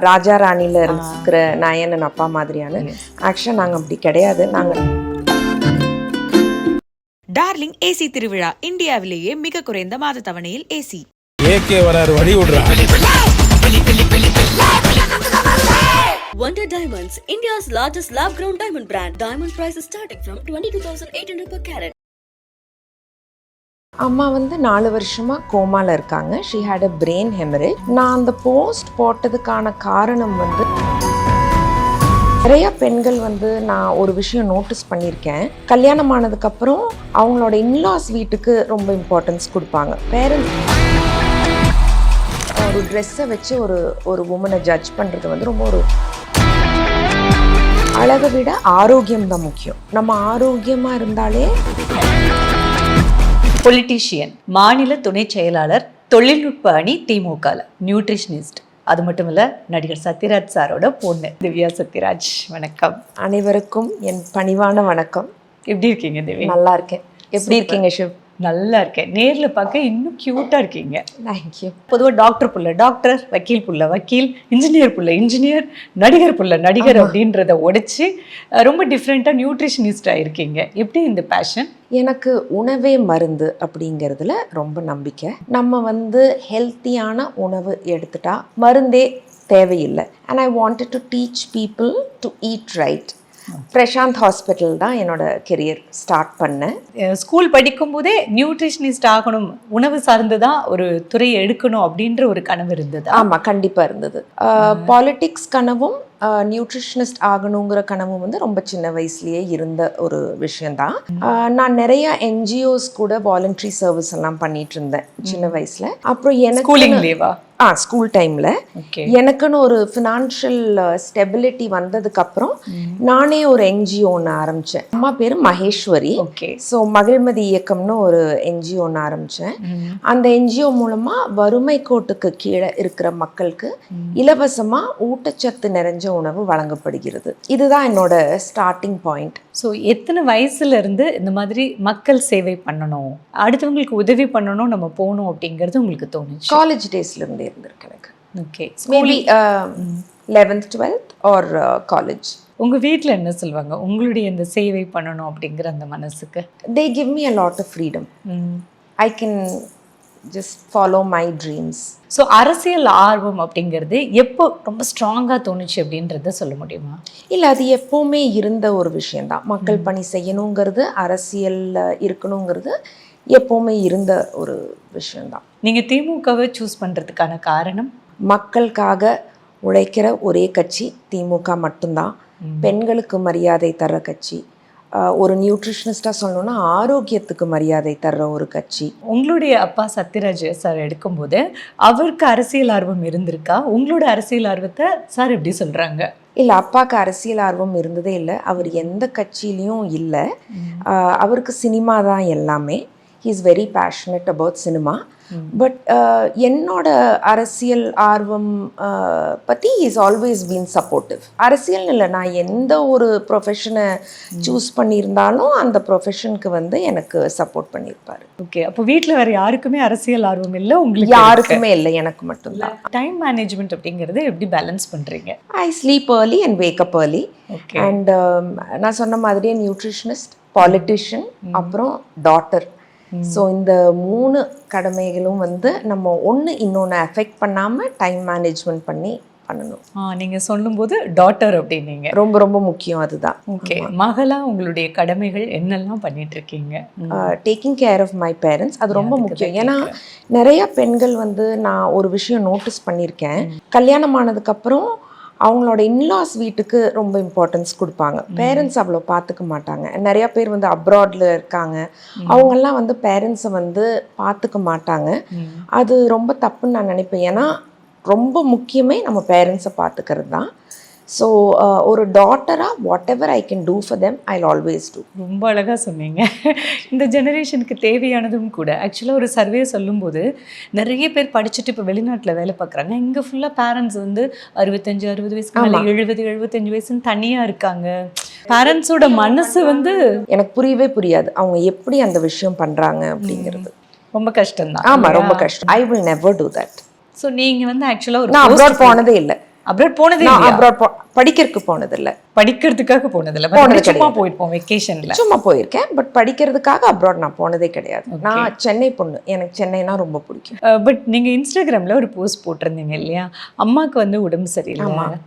ராஜா ராணில இருக்கிற நயனன் அப்பா மாதிரியான ஆக்சுவலா நாங்க அப்படி கிடையாது. நாங்க டார்லிங் ஏசி திருவிழா இந்தியாவிலேயே மிக குறைந்த மாத தவணையில் ஏசி ஏகே வராரு வழி Wonder Diamonds, India's largest lab grown diamond brand. Diamond prices starting from 22,800 per carat. அம்மா வந்து நாலு வருஷமாக கோமால இருக்காங்க. She had a brain haemorrhage நான் அந்த போஸ்ட் போட்டதுக்கான காரணம் வந்து நிறைய பெண்கள் வந்து நான் ஒரு விஷயம் நோட்டீஸ் பண்ணியிருக்கேன். கல்யாணம் ஆனதுக்கப்புறம் அவங்களோட இன்லாஸ் வீட்டுக்கு ரொம்ப இம்பார்ட்டன்ஸ் கொடுப்பாங்க. பேரண்ட்ஸ் ஒரு ட்ரெஸ்ஸை வச்சு ஒரு ஒரு உமனை ஜட்ஜ் பண்ணுறது வந்து ரொம்ப ஒரு அழகை விட ஆரோக்கியம் தான் முக்கியம். நம்ம ஆரோக்கியமாக இருந்தாலே பொலிட்டீஷியன் மாநில துணை செயலாளர் தொழில்நுட்ப அணி திமுக நியூட்ரிஷனிஸ்ட் அது மட்டும் இல்ல நடிகர் சத்யராஜ் சாரோட பொண்ணு திவ்யா சத்யராஜ். வணக்கம். அனைவருக்கும் என் பணிவான வணக்கம். எப்படி இருக்கீங்க திவ்யா? நல்லா இருக்கேன். எப்படி இருக்கீங்க சிவ் நல்லா இருக்கேன். நேர்ல பார்க்க இன்னும் கியூட்டா இருக்கீங்க. தேங்க்யூ பொதுவா டாக்டர் புள்ள டாக்டர் வக்கீல் புள்ள வக்கீல் இன்ஜினியர் புள்ள இன்ஜினியர் நடிகர் புள்ள நடிகர் அப்படின்றத உடைச்சு ரொம்ப டிஃப்ரெண்ட்டாக நியூட்ரிஷனிஸ்டா இருக்கீங்க. எப்படி இந்த பேஷன் எனக்கு உணவே மருந்து அப்படிங்கிறதுல ரொம்ப நம்பிக்கை. நம்ம வந்து ஹெல்த்தியான உணவு எடுத்துட்டா மருந்தே தேவையில்லை. And I wanted to teach people to eat right Prashanth hospital தான் என்னோட கெரியர் ஸ்டார்ட் பண்ணேன். ஸ்கூல் படிக்கும் போதே நியூட்ரிஷனிஸ்ட் ஆகணும் உணவு சார்ந்து தான் ஒரு துறையை எடுக்கணும் அப்படின்ற ஒரு கனவு இருந்தது? ஆமாம் கண்டிப்பாக இருந்தது. பாலிட்டிக்ஸ் கனவும் நியூட்ரிஷனிஸ்ட் ஆகணுங்கிற கனவும் வந்து ரொம்ப சின்ன வயசுலயே இருந்த ஒரு விஷயந்தான் நான் நிறைய என்ஜிஓஸ் கூட வாலண்டரி சர்வீஸ் எல்லாம் பண்ணிட்டு இருந்தேன் சின்ன வயசுல. அப்புறம் எனக்கு ஆ ஸ்கூல் டைம்ல எனக்குன்னு ஒரு ஃபினான்ஷியல் ஸ்டெபிலிட்டி வந்ததுக்கு அப்புறம் நானே ஒரு என்ஜிஓ ஒன்று ஆரம்பிச்சேன். அம்மா பேர் மகேஸ்வரி. ஓகே ஸோ மகிழ்மதி இயக்கம்னு ஒரு என்ஜிஓ ஒன்று ஆரம்பித்தேன் அந்த என்ஜிஓ மூலமாக வறுமை கோட்டுக்கு கீழே இருக்கிற மக்களுக்கு இலவசமாக ஊட்டச்சத்து நிறைஞ்ச உணவு வழங்கப்படுகிறது. இதுதான் என்னோட ஸ்டார்டிங் பாயிண்ட் ஸோ எத்தனை வயசுல இருந்து இந்த மாதிரி மக்கள் சேவை பண்ணணும்? அடுத்தவங்களுக்கு உதவி பண்ணணும் நம்ம போகணும் அப்படிங்கிறது உங்களுக்கு தோணுச்சு? காலேஜ் டேஸ்ல இருந்தே இருந்திருக்கு எனக்கு. Okay maybe eleventh twelfth or college உங்க வீட்ல என்ன சொல்லுவாங்க உங்களுடைய இந்த சேவை பண்ணணும் அப்படிங்கிற அந்த மனசுக்கு? They give me a lot of freedom I can just follow my dreams so அரசியல் ஆர்வம் அப்படிங்கிறது எப்போ ரொம்ப ஸ்ட்ராங்கா தோணுச்சு அப்படின்றத சொல்ல முடியுமா? இல்லை அது எப்போவுமே இருந்த ஒரு விஷயந்தான் மக்கள் பணி செய்யணுங்கிறது அரசியலில் இருக்கணுங்கிறது எப்போவுமே இருந்த ஒரு விஷயந்தான் நீங்க திமுகவை சூஸ் பண்றதுக்கான காரணம்? மக்களுக்காக உழைக்கிற ஒரே கட்சி திமுக மட்டும்தான். பெண்களுக்கு மரியாதை தர்ற கட்சி ஒரு நியூட்ரிஷனிஸ்டாக சொல்லணும்னா ஆரோக்கியத்துக்கு மரியாதை தர்ற ஒரு கட்சி. உங்களுடைய அப்பா சத்யராஜ் சார் எடுக்கும்போது அவருக்கு அரசியல் ஆர்வம் இருந்திருக்கா? உங்களோட அரசியல் ஆர்வத்தை சார் எப்படி சொல்றாங்க? இல்லை அப்பாவுக்கு அரசியல் ஆர்வம் இருந்ததே இல்லை. அவர் எந்த கட்சியிலையும் இல்லை. அவருக்கு சினிமா தான் எல்லாமே. He is very passionate about cinema but என்னோட அரசியல் ஆர்வம் பற்றி இஸ் ஆல்வேஸ் பீன் சப்போர்ட்டிவ் அரசியல் இல்லை நான் எந்த ஒரு ப்ரொஃபஷனை சூஸ் பண்ணியிருந்தாலும் அந்த ப்ரொஃபஷனுக்கு வந்து எனக்கு சப்போர்ட் பண்ணியிருப்பாரு. ஓகே அப்போ வீட்ல வேற யாருக்குமே அரசியல் ஆர்வம் இல்லை உங்களுக்கு யாருக்குமே இல்லை எனக்கு மட்டும்தான். டைம் மேனேஜ்மெண்ட் அப்படிங்கறத எப்படி பேலன்ஸ் பண்றீங்க? I sleep early and wake up early and நான் சொன்ன மாதிரியே நியூட்ரிஷனிஸ்ட் பாலிட்டிஷியன் அப்புறம் டாட்டர் ஸோ இந்த மூணு கடமைகளும் வந்து நம்ம ஒன்று இன்னொன்று அஃபெக்ட் பண்ணாமல் டைம் மேனேஜ்மெண்ட் பண்ணி பண்ணணும். ஆ நீங்க சொல்லும்போது டாட்டர் அப்படின்னீங்க. ரொம்ப ரொம்ப முக்கியம் அதுதான். ஓகே மகளா உங்களுடைய கடமைகள் என்னெல்லாம் பண்ணிட்டு இருக்கீங்க. Taking care of my parents அது ரொம்ப முக்கியம். ஏன்னா நிறைய பெண்கள் வந்து நான் ஒரு விஷயம் நோட்டீஸ் பண்ணியிருக்கேன். கல்யாணம் ஆனதுக்கப்புறம் அவங்களோட இன்லாஸ் வீட்டுக்கு ரொம்ப இம்பார்ட்டன்ஸ் கொடுப்பாங்க. பேரண்ட்ஸ் அவ்வளோ பார்த்துக்க மாட்டாங்க. நிறைய பேர் வந்து அப்ராட்ல இருக்காங்க. அவங்கெல்லாம் வந்து பேரண்ட்ஸை வந்து பார்த்துக்க மாட்டாங்க. அது ரொம்ப தப்புன்னு நான் நினைப்பேன். ஏன்னா ரொம்ப முக்கியமே நம்ம பேரண்ட்ஸை பார்த்துக்கிறது தான் ஸோ ஒரு டாட்டராக whatever I can do for them I always do ரொம்ப அழகா சொன்னீங்க. இந்த ஜெனரேஷனுக்கு தேவையானதும் கூட. ஆக்சுவலாக ஒரு சர்வே சொல்லும்போது நிறைய பேர் படிச்சுட்டு இப்போ வெளிநாட்டில் வேலை பார்க்குறாங்க. இங்கே ஃபுல்லாக பேரண்ட்ஸ் வந்து அறுபத்தஞ்சு அறுபது மேலே எழுபது எழுபத்தஞ்சு வயசுன்னு தனியாக இருக்காங்க. பேரண்ட்ஸோட மனசு வந்து எனக்கு புரியவே புரியாது. அவங்க எப்படி அந்த விஷயம் பண்றாங்க அப்படிங்கிறது. ரொம்ப கஷ்டம்தான். ஆமா ரொம்ப கஷ்டம். I will never do that so நீங்கள் வந்து ஆக்சுவலாக ஒரு நான் அப்ராட் போனதே இல்லை. அப்ராட் போனதே அப்ராட் படிக்கிறதுக்கு போனதில்ல. படிக்கிறதுக்காக போனதில்ல. போனது சும்மா. போயிருப்போம் வெக்கேஷன்ல சும்மா போயிருக்கேன். பட் படிக்கிறதுக்காக அப்ராட் நான் போனதே கிடையாது. நான் சென்னை பொண்ணு. எனக்கு சென்னைனா ரொம்ப பிடிக்கும். பட் நீங்க இன்ஸ்டாகிராம்ல ஒரு போஸ்ட் போட்டிருந்தீங்க இல்லையா? அம்மாக்கு வந்து உடம்பு சரியில்லை.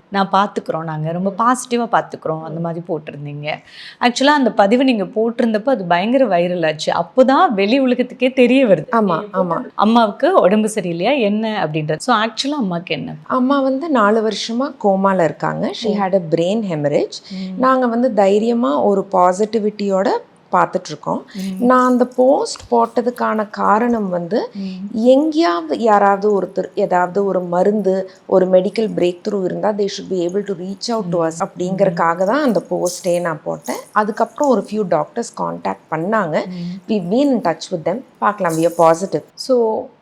நான் பாத்துக்கிறோம் நாங்க. ரொம்ப பாசிட்டிவா பாத்துக்கிறோம். அந்த மாதிரி போட்டிருந்தீங்க. ஆக்சுவலா அந்த பதிவு நீங்க போட்டிருந்தப்போ அது பயங்கர வைரல் ஆச்சு. அப்போதான் வெளி உலகத்துக்கே தெரிய வருது. ஆமா ஆமா. அம்மாவுக்கு உடம்பு சரியில்லையா? என்ன? அப்படின்றது. ஸோ ஆக்சுவலா அம்மாக்கு என்ன? அம்மா வந்து நாலு வருஷமா கோமால இருக்காங்க. She had a brain haemorrhage நாங்க வந்து தைரியமா ஒரு பாசிட்டிவிட்டியோட பார்த்துட்டு இருக்கோம் நான் அந்த போஸ்ட் போட்டதுக்கான காரணம் வந்து எங்கேயாவது யாராவது ஒருத்தர் ஏதாவது ஒரு மருந்து ஒரு மெடிக்கல் பிரேக் த்ரூ இருந்தால் they should be able to reach out to us அப்படிங்கறக்காக தான் அந்த போஸ்டே நான் போட்டேன். அதுக்கப்புறம் ஒரு ஃபியூ டாக்டர்ஸ் காண்டாக்ட் பண்ணாங்க. We been in touch with them பார்க்கலாம் வி பாசிட்டிவ் ஸோ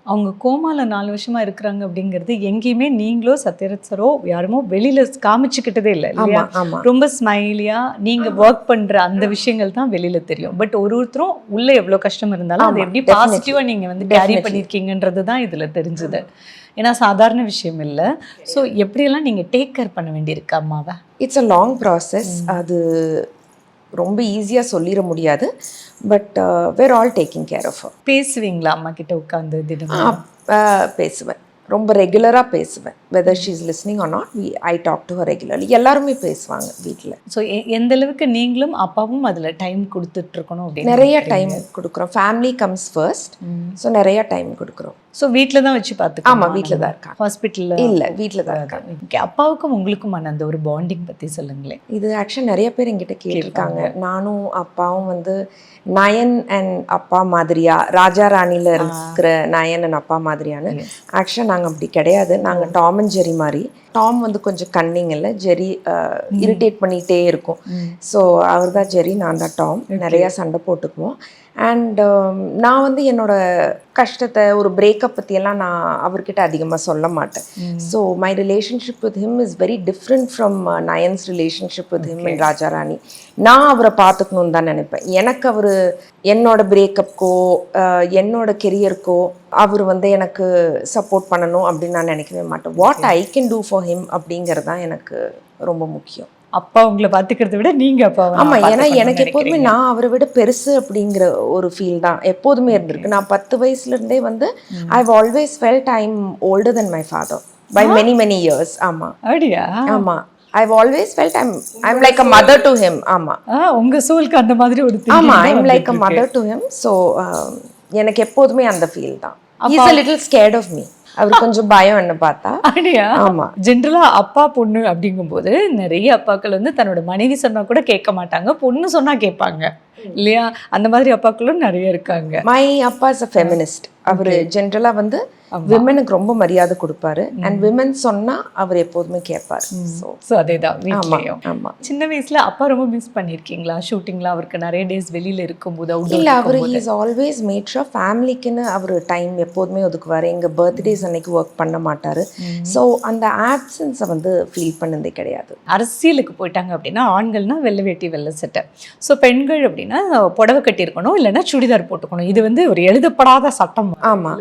அவங்க கோமால நாலு வருஷமா இருக்கிறாங்க அப்படிங்கிறது எங்கேயுமே நீங்களோ சத்யரத் சரோ யாருமோ வெளியில காமிச்சுக்கிட்டதே இல்லை இல்லையா? ரொம்ப ஸ்மைலியா நீங்க ஒர்க் பண்ற அந்த விஷயங்கள் தான் வெளியில தெரியும். பட் ஒரு ஒருத்தரும் உள்ள எவ்வளவு கஷ்டம் இருந்தாலும் அதை எப்படி definitely. பாசிட்டிவா நீங்க வந்து கேரி. பண்ணிருக்கீங்கன்றது தான் இதுல தெரிஞ்சது. ஏன்னா சாதாரண விஷயம் இல்லை. ஸோ எப்படியெல்லாம் நீங்க டேக் கேர் பண்ண வேண்டியிருக்கு அம்மாவை? இட்ஸ் அ லாங் ப்ராசஸ் அது ரொம்ப ஈஸியாக சொல்லிட முடியாது. But where all taking care of பேசுவீங்களா அம்மா கிட்ட உட்காந்து தினம் பேசுவேன். ரொம்ப ரெகுலராக பேசுவேன். Whether she is listening or not we I talk to her regularly எல்லாருமே பேசுவாங்க வீட்டில் ஸோ எந்த அளவுக்கு நீங்களும் அப்பாவும் அதுல டைம் கொடுத்துட்டு இருக்கணும் அப்படின்னு நிறைய டைம் கொடுக்குறோம். ஃபேமிலி கம்ஸ் ஃபர்ஸ்ட் ஸோ நிறைய டைம் கொடுக்குறோம். ஸோ வீட்டில் தான் வச்சு பார்த்துக்கோங்க ஆமா, வீட்ல தான் இருக்காங்க. ஹாஸ்பிட்டலில் இல்லை வீட்டில் தான் இருக்காங்க. ஓகே அப்பாவுக்கும் உங்களுக்குமான அந்த ஒரு பாண்டிங் பத்தி சொல்லுங்களேன். இது ஆக்சுவலி நிறைய பேர் என்கிட்ட கேட்டிருக்காங்க. நானும் அப்பாவும் வந்து நயன் அண்ட் அப்பா மாதிரியா ராஜா ராணில இருக்கிற நயன் அண்ட் அப்பா மாதிரியான ஆக்சுவலாக நாங்கள் அப்படி கிடையாது. நாங்கள் டாம் அண்ட் ஜெரி மாதிரி. டாம் வந்து கொஞ்சம் கன்னிங் இல்லை ஜெரி இரிட்டேட் பண்ணிகிட்டே இருக்கும். ஸோ அவர் தான் ஜெரி நான் தான் டாம் நிறையா சண்டை போட்டுக்குவோம். அண்ட் நான் வந்து என்னோட கஷ்டத்தை ஒரு பிரேக்கப் பற்றியெல்லாம் நான் அவர்கிட்ட அதிகமாக சொல்ல மாட்டேன். So my relationship with him is very different from Nayan's relationship with him and Raja Rani நான் அவரை பார்த்துக்கணுன்னு தான் நினைப்பேன். எனக்கு அவர் என்னோட பிரேக்கப்க்கோ என்னோட கெரியருக்கோ அவர் வந்து எனக்கு சப்போர்ட் பண்ணணும் அப்படின்னு நான் நினைக்கவே மாட்டேன். What I can do for him அப்படிங்கிறது தான் எனக்கு ரொம்ப முக்கியம். அப்பா உங்களை பார்த்துக்கிறத விட நீங்க அப்பா ஆமா ஏன்னா எனக்கு எப்போதுமே நான் அவரை விட பெருசு அப்படிங்கிற ஒரு ஃபீல் தான் எப்போதுமே இருந்திருக்கு. நான் பத்து வயசுல இருந்தே வந்து I always felt I'm older then my father by many many years ஆமா. அப்படியா? ஆமா. I always felt I'm I'm like a mother to him ஆமா. ஆ உங்க சோலுக்கு அந்த மாதிரி ஒரு thinking ஆமா தான் I'm like a mother to him so எனக்கு எப்போதுமே அந்த ஃபீல் தான். Is a little scared of me அவர் கொஞ்சம் பயம் என்ன பார்த்தா. அப்படியா? ஆமா. ஜென்ரலா அப்பா பொண்ணு அப்படிங்கும்போது நிறைய அப்பாக்கள் வந்து தன்னோட மனைவி சொன்னா கூட கேட்க மாட்டாங்க பொண்ணு சொன்னா கேட்பாங்க. இல்லையா? அந்த மாதிரி அப்பாக்களும் நிறைய இருக்காங்க. மை அப்பா இஸ் அ ஃபெமினிஸ்ட் அவர் ஜென்ரலா வந்து விமனுக்கு ரொம்ப மரியாதை கொடுப்பாரு. அண்ட் விமன் சொன்னா அவர் எப்போதுமே கேட்பாரு. ஸோ ஸோ அதேதான் ஆமா வீட்லயும். ஆமா சின்ன வயசுல அப்பா ரொம்ப மிஸ் பண்ணிருக்கீங்களா ஷூட்டிங்ல அவருக்கு நிறைய டேஸ் வெளியில இருக்கும்போது இல்ல அவர். இஸ் ஆல்வேஸ் மேட் ஷோ ஃபேமிலிக்குன்னு அவர் டைம் எப்போதுமே ஒதுக்குவார். எங்க பர்த்டேஸ் அன்னைக்கு ஒர்க் பண்ண மாட்டாரு. ஸோ அந்த ஆப்சன்ஸை வந்து ஃபீல் பண்ணதே கிடையாது. அரசியலுக்கு போயிட்டாங்க அப்படின்னா ஆண்கள்னா வெள்ளை வேட்டி வெள்ளை சட்டை. ஸோ பெண்கள் அப்படின்னா புடவை கட்டியிருக்கணும் இல்லைன்னா சுடிதார் போட்டுக்கணும். இது வந்து ஒரு எழுதப்படாத சட்டம். ஆமா.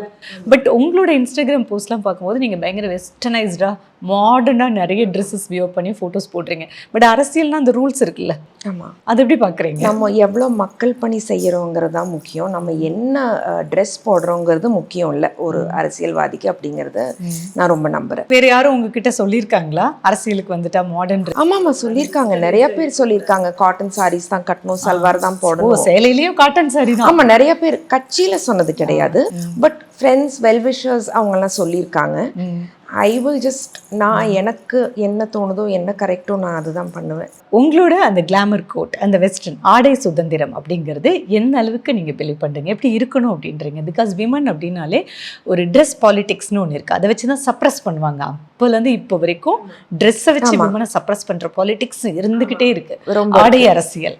பட் உங்களோட இன்ஸ்டாகிராம் போஸ்ட்லாம் பார்க்கும்போது நீங்கள் பயங்கர வெஸ்டர்னைஸ்டாக மாடர்னாக நிறைய ட்ரெஸ்ஸஸ் வியர் பண்ணி ஃபோட்டோஸ் போடுறீங்க பட் அரசியல்னா அந்த ரூல்ஸ் இருக்குல்ல. ஆமா. அது எப்படி பார்க்குறீங்க நம்ம எவ்வளோ மக்கள் பணி செய்யறோங்கிறது தான் முக்கியம். நம்ம என்ன ட்ரெஸ் போடுறோங்கிறது முக்கியம் இல்லை. ஒரு அரசியல்வாதிக்கு அப்படிங்கறத நான் ரொம்ப நம்புறேன். வேற யாரும் உங்ககிட்ட சொல்லியிருக்காங்களா? அரசியலுக்கு வந்துட்டா மாடர்ன் ஆமாம்மா சொல்லியிருக்காங்க. நிறைய பேர் சொல்லியிருக்காங்க. காட்டன் சாரீஸ் தான் கட்டணும் சல்வார் தான் போடணும். சேலையிலயும் காட்டன் சாரி தான். ஆமா நிறைய பேர் கட்சியில சொன்னது கிடையாது. பட் ஃப்ரெண்ட்ஸ் வெல்விஷர்ஸ் அவங்கெல்லாம் சொல்லியிருக்காங்க. ஐ வில் ஜஸ்ட் நான் எனக்கு என்ன தோணுதோ என்ன கரெக்டோ நான் அதுதான் பண்ணுவேன். உங்களோட அந்த கிளாமர் கோட் அந்த வெஸ்டர்ன் ஆடை சுதந்திரம் அப்படிங்கிறது எந்த அளவுக்கு நீங்கள் பிலீவ் பண்ணுறீங்க எப்படி இருக்கணும் அப்படின்றீங்க? பிகாஸ் விமன் அப்படின்னாலே ஒரு ட்ரெஸ் பாலிடிக்ஸ்னு ஒன்று இருக்குது அதை வச்சு தான் சப்ரஸ் பண்ணுவாங்க. அப்போலேருந்து இப்போ வரைக்கும் ட்ரெஸ்ஸை வச்சு விமனை சப்ரஸ் பண்ணுற பாலிடிக்ஸ் இருந்துக்கிட்டே இருக்கு. ரொம்ப ஆடை அரசியல்.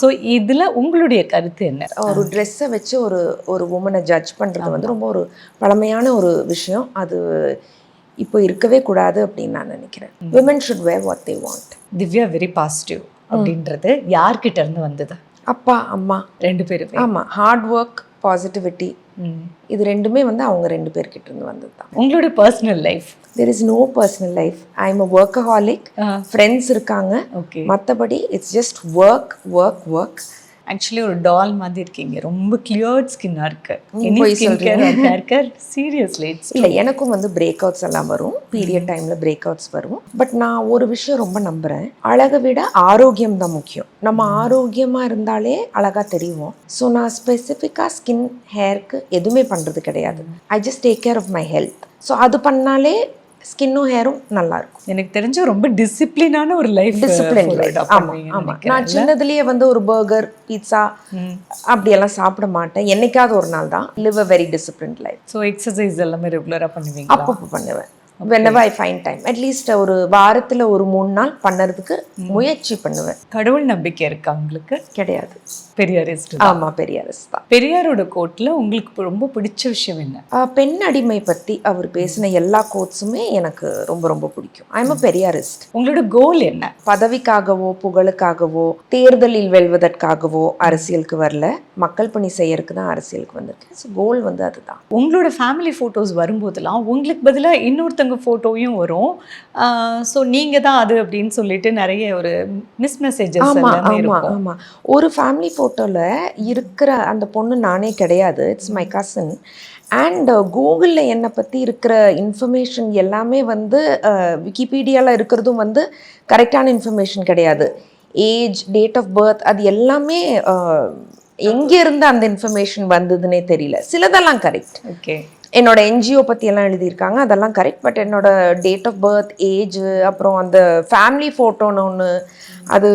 ஸோ இதில் உங்களுடைய கருத்து என்ன? ஒரு ட்ரெஸ்ஸை வச்சு ஒரு ஒரு உமனை ஜட்ஜ் பண்ணுறது வந்து ரொம்ப ஒரு பழமையான ஒரு விஷயம். அது இப்போ இருக்கவே கூடாது அப்படின்னு நான் நினைக்கிறேன். Women should wear what they want Divya very positive அப்படின்றது யார்கிட்ட இருந்து வந்தது? அப்பா அம்மா. ரெண்டு பேருமே. ஆமா ஹார்ட் ஒர்க் பாசிட்டிவிட்டி இது ரெண்டுமே வந்து அவங்க ரெண்டு பேர்கிட்ட இருந்து வந்தது தான். உங்களோட personal life there is no personal life I am a workaholic friends இருக்காங்க. ஓகே மற்றபடி it's just work work work actually ஒரு டால் மாதிரி இருக்கீங்க ரொம்ப கிளியர்ட் ஸ்கின்னா இருக்கு. கேர் சீரியஸ்லி இல்லை எனக்கும் வந்து பிரேக் அவுட்ஸ் எல்லாம் வரும். பீரியட் டைமில் பிரேக் அவுட்ஸ் வரும். பட் நான் ஒரு விஷயம் ரொம்ப நம்புகிறேன் அழகை விட ஆரோக்கியம் தான் முக்கியம். நம்ம ஆரோக்கியமாக இருந்தாலே அழகாக தெரியும் ஸோ நான் ஸ்பெசிஃபிக்காக ஸ்கின் ஹேருக்கு எதுவுமே பண்ணுறது கிடையாது. I just take care of my health so அது பண்ணாலே ஸ்கின்னும் ஹேரும் நல்லா இருக்கும் எனக்கு தெரிஞ்ச ரொம்ப டிசிப்ளினான ஒரு லைஃப் டிசிப்ளின் ஆமாம் ஆமாம் நான் சின்னதுலேயே வந்து ஒரு பர்கர் பீட்சா அப்படியெல்லாம் சாப்பிட மாட்டேன். என்னைக்காவது ஒரு நாள் தான். Live a very discipline life so exercise எல்லாமே ரெகுலராக பண்ணுவீங்களா? அப்பப்போ பண்ணுவேன். Whenever I find time at least ஒரு வாரத்தில் ஒரு மூணு நாள் பண்ணறதுக்கு முயற்சி பண்ணுவேன். கடவுள் நம்பிக்கை இருக்கா உங்களுக்கு? கிடையாது. பெரியாரிஸ்ட் ஆமாம் பெரியாரிஸ் தான். பெரியாரோட கோட்ல உங்களுக்கு ரொம்ப பிடிச்ச விஷயம் என்ன? பெண் அடிமை பற்றி அவர் பேசின எல்லா கோட்ஸுமே எனக்கு ரொம்ப ரொம்ப பிடிக்கும். ஐ எம் அ பெரியாரிஸ்ட் உங்களோட கோல் என்ன? பதவிக்காகவோ புகழுக்காகவோ தேர்தலில் வெல்வதற்காகவோ அரசியலுக்கு வரல. மக்கள் பணி செய்யறதுக்கு தான் அரசியலுக்கு வந்திருக்கேன். ஸோ கோல் வந்து அதுதான். உங்களோட ஃபேமிலி ஃபோட்டோஸ் வரும்போதெல்லாம் உங்களுக்கு பதிலாக இன்னொருத்தங்க ஃபோட்டோயும் வரும். ஸோ நீங்கள் தான் அது அப்படின்னு சொல்லிட்டு நிறைய ஒரு மிஸ் மெசேஜஸ் ஆமா எல்லாமே ஆமா இருக்கும். ஆமா. ஒரு ஃபேமிலி ஃபோட்டோவில் இருக்கிற அந்த பொண்ணு நானே கிடையாது. இட்ஸ் மை கசின் அண்ட் கூகுளில் என்னை பற்றி இருக்கிற இன்ஃபர்மேஷன் எல்லாமே வந்து விக்கிபீடியாவில் இருக்கிறதும் வந்து கரெக்டான இன்ஃபர்மேஷன் கிடையாது. ஏஜ் டேட் ஆஃப் பர்த் அது எல்லாமே எங்கே இருந்து அந்த இன்ஃபர்மேஷன் வந்ததுன்னே தெரியல. சிலதெல்லாம் கரெக்ட் ஓகே என்னோட என்ஜிஓ பற்றி எல்லாம் எழுதியிருக்காங்க அதெல்லாம் கரெக்ட் பட் என்னோட டேட் ஆஃப் பர்த் ஏஜ் அப்புறம் அந்த ஃபேமிலி ஃபோட்டோன்னு ஒன்று அது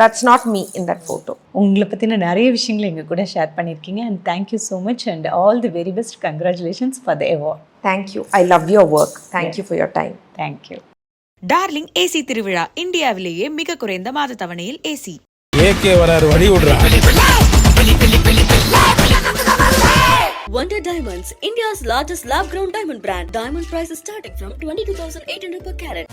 that's not me in that photo உங்களை பற்றின நிறைய விஷயங்களை எங்கள் கூட ஷேர் பண்ணியிருக்கீங்க and thank you so much and all the very best congratulations for the award thank you I love your work thank you for your time thank you darling AC திருவிழா இந்தியாவிலேயே மிக குறைந்த மாத தவணையில் ஏசி ஏகே வராரு வழி விடுறா. Wonder Diamonds, India's largest lab grown diamond brand. Diamond prices starting from 22,800 per carat.